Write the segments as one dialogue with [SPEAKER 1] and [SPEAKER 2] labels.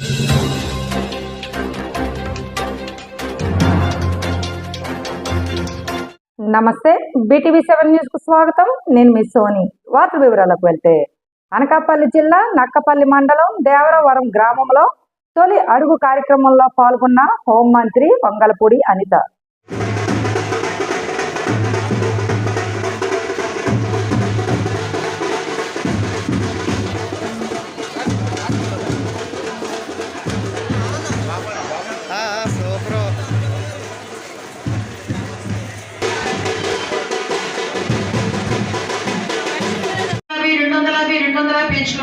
[SPEAKER 1] నమస్తే BTV seven న్యూస్కు స్వాగతం. నేను మీ సోని. వార్తల వివరాలకు వెళ్తే అనకాపల్లి జిల్లా నక్కపల్లి మండలం దేవరవరం గ్రామంలో తొలి అడుగు కార్యక్రమంలో పాల్గొన్న హోంమంత్రి వంగలపూడి అనిత.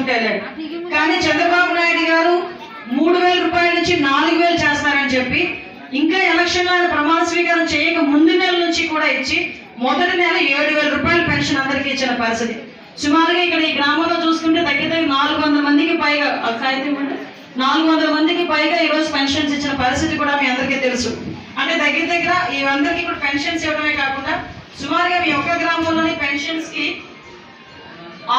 [SPEAKER 2] వందల వెళ్ళాడు కానీ చంద్రబాబు నాయుడు గారు మూడు వేల రూపాయల నుంచి నాలుగు వేలు చేస్తారని చెప్పి ఇంకా ఎలక్షన్ ఆయన ప్రమాణ స్వీకారం చేయక ముందు నెల నుంచి కూడా ఇచ్చి మొదటి నెల ఏడు వేల రూపాయల పెన్షన్ అందరికీ ఇచ్చిన పరిస్థితి. సుమారుగా ఇక్కడ ఈ గ్రామంలో చూసుకుంటే దగ్గర దగ్గర నాలుగు వందల మందికి పైగా నాలుగు వందల మందికి పైగా ఈ రోజు పెన్షన్స్ ఇచ్చిన పరిస్థితి కూడా మీ అందరికీ తెలుసు. అంటే దగ్గర దగ్గర ఈ అందరికి ఇప్పుడు పెన్షన్స్ ఇవ్వడమే కాకుండా సుమారుగా మీ ఒక్క గ్రామంలోని పెన్షన్స్కి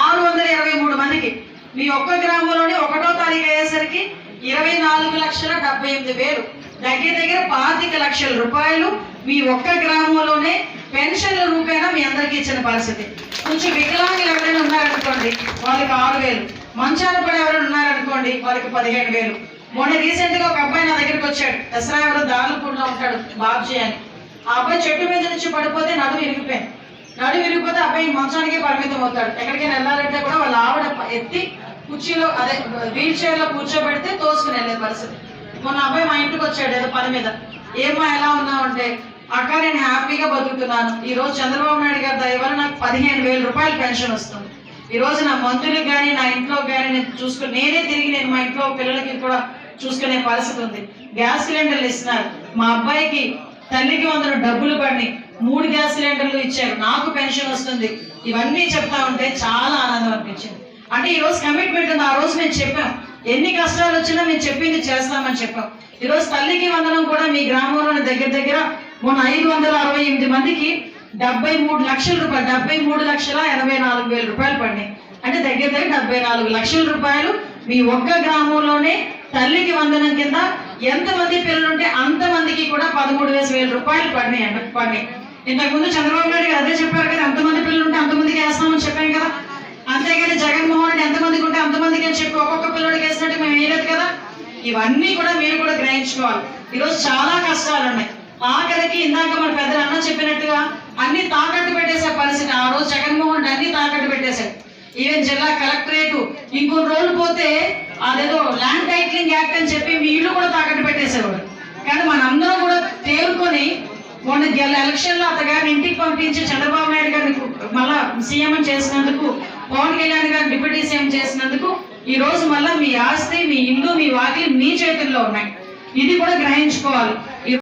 [SPEAKER 2] ఆరు వందల ఇరవై మూడు మందికి మీ ఒక్క గ్రామంలోనే ఒకటో తారీఖు అయ్యేసరికి ఇరవై నాలుగు లక్షల డెబ్బై ఎనిమిది వేలు. దగ్గర దగ్గర పాతిక లక్షల రూపాయలు మీ ఒక్క గ్రామంలోనే పెన్షన్ల రూపేణా మీ అందరికీ ఇచ్చిన పరిస్థితి. కొంచెం వికలాంగులు ఎవరైనా ఉన్నారనుకోండి వాళ్ళకి ఆరు వేలు. మంచాల పడి ఎవరైనా ఉన్నారనుకోండి వాళ్ళకి పదిహేను వేలు. మొన్న రీసెంట్గా ఒక అబ్బాయి నా దగ్గరికి వచ్చాడు. దసరా ఎవరో దారులపూడిలో ఉంటాడు బాబ్జీ అని. ఆ అబ్బాయి చెట్టు మీద నుంచి పడిపోతే నడుము ఇరిగిపోయింది. నడు విరిగిపోతే అబ్బాయి మంచానికే పరిమితం అవుతాడు. ఎక్కడికైనా వెళ్ళాలంటే కూడా వాళ్ళ ఆవిడ ఎత్తి కుర్చీలో అదే వీల్ చైర్లో కూర్చోబెడితే తోసుకుని వెళ్ళే పరిస్థితి. మొన్న అబ్బాయి మా ఇంటికి వచ్చాడు ఏదో పని మీద. ఏమో ఎలా ఉన్నావు అంటే అక్క నేను హ్యాపీగా బతుకుతున్నాను. ఈ రోజు చంద్రబాబు నాయుడు గారి దయవల్ల నాకు పదిహేను వేల రూపాయలు పెన్షన్ వస్తుంది. ఈ రోజు నా మంత్రులకు కానీ నా ఇంట్లో కానీ నేను చూసుకుని నేనే తిరిగి నేను మా ఇంట్లో పిల్లలకి కూడా చూసుకునే పరిస్థితి ఉంది. గ్యాస్ సిలిండర్లు ఇస్తున్నారు. మా అబ్బాయికి తల్లికి వందల డబ్బులు పడి మూడు గ్యాస్ సిలిండర్లు ఇచ్చారు. నాకు పెన్షన్ వస్తుంది. ఇవన్నీ చెప్తా ఉంటే చాలా ఆనందం అనిపించింది. అంటే ఈ రోజు కమిట్మెంట్ ఉంది. ఆ రోజు మేము చెప్పాం ఎన్ని కష్టాలు వచ్చినా మేము చెప్పింది చేస్తామని చెప్పాం ఈ రోజు తల్లికి వందనం కూడా మీ గ్రామంలోని దగ్గర దగ్గర మొన్న ఐదు వందల అరవై ఎనిమిది మందికి డెబ్బై మూడు లక్షల రూపాయలు డెబ్బై మూడు లక్షల ఎనభై నాలుగు వేల రూపాయలు పడినాయి. అంటే దగ్గర దగ్గర డెబ్బై నాలుగు లక్షల రూపాయలు మీ ఒక్క గ్రామంలోనే తల్లికి వందనం కింద ఎంతమంది పిల్లలు ఉంటే అంతమందికి కూడా పదమూడు వేల వేల రూపాయలు పడినాయి అండి పడినాయి. ఇంతకుముందు చంద్రబాబు నాయుడు గారు అదే చెప్పారు కదా ఎంతమంది పిల్లలు ఉంటే అంతమందికి వేస్తామని చెప్పాను కదా. అంతేగాని జగన్మోహన్ రెడ్డి ఎంతమందికి ఉంటే అంతమందికి అని చెప్పి ఒక్కొక్క పిల్లడికి వేసినట్టు మేము వేయలేదు కదా. ఇవన్నీ కూడా మీరు కూడా గ్రహించుకోవాలి. ఈరోజు చాలా కష్టాలు ఉన్నాయి. ఆఖరికి ఇందాక మన పెద్దలు అన్న చెప్పినట్టుగా అన్ని తాకట్టు పెట్టేసే పరిస్థితి. ఆ రోజు జగన్మోహన్ రెడ్డి అన్ని తాకట్టు పెట్టేశాడు. ఈవెన్ జిల్లా కలెక్టరేట్ ఇంకొన్ని రోజులు పోతే అదేదో ల్యాండ్ టైటిలింగ్ యాక్ట్ అని చెప్పి మీ ఇల్లు కూడా తాకట్టు పెట్టేసేవాడు. కానీ మనందరం కూడా తేరుకొని మొన్న గెల ఎలక్షన్లో అతగారిని ఇంటికి పంపించి చంద్రబాబు నాయుడు గారిని మళ్ళా సీఎం చేసినందుకు పవన్ కళ్యాణ్ గారు డిప్యూటీ సీఎం చేసినందుకు ఈ రోజు మళ్ళా మీ ఆస్తి మీ ఇల్లు మీ వాకిలి మీ చేతుల్లో ఉన్నాయి. ఇది కూడా గ్రహించుకోవాలి.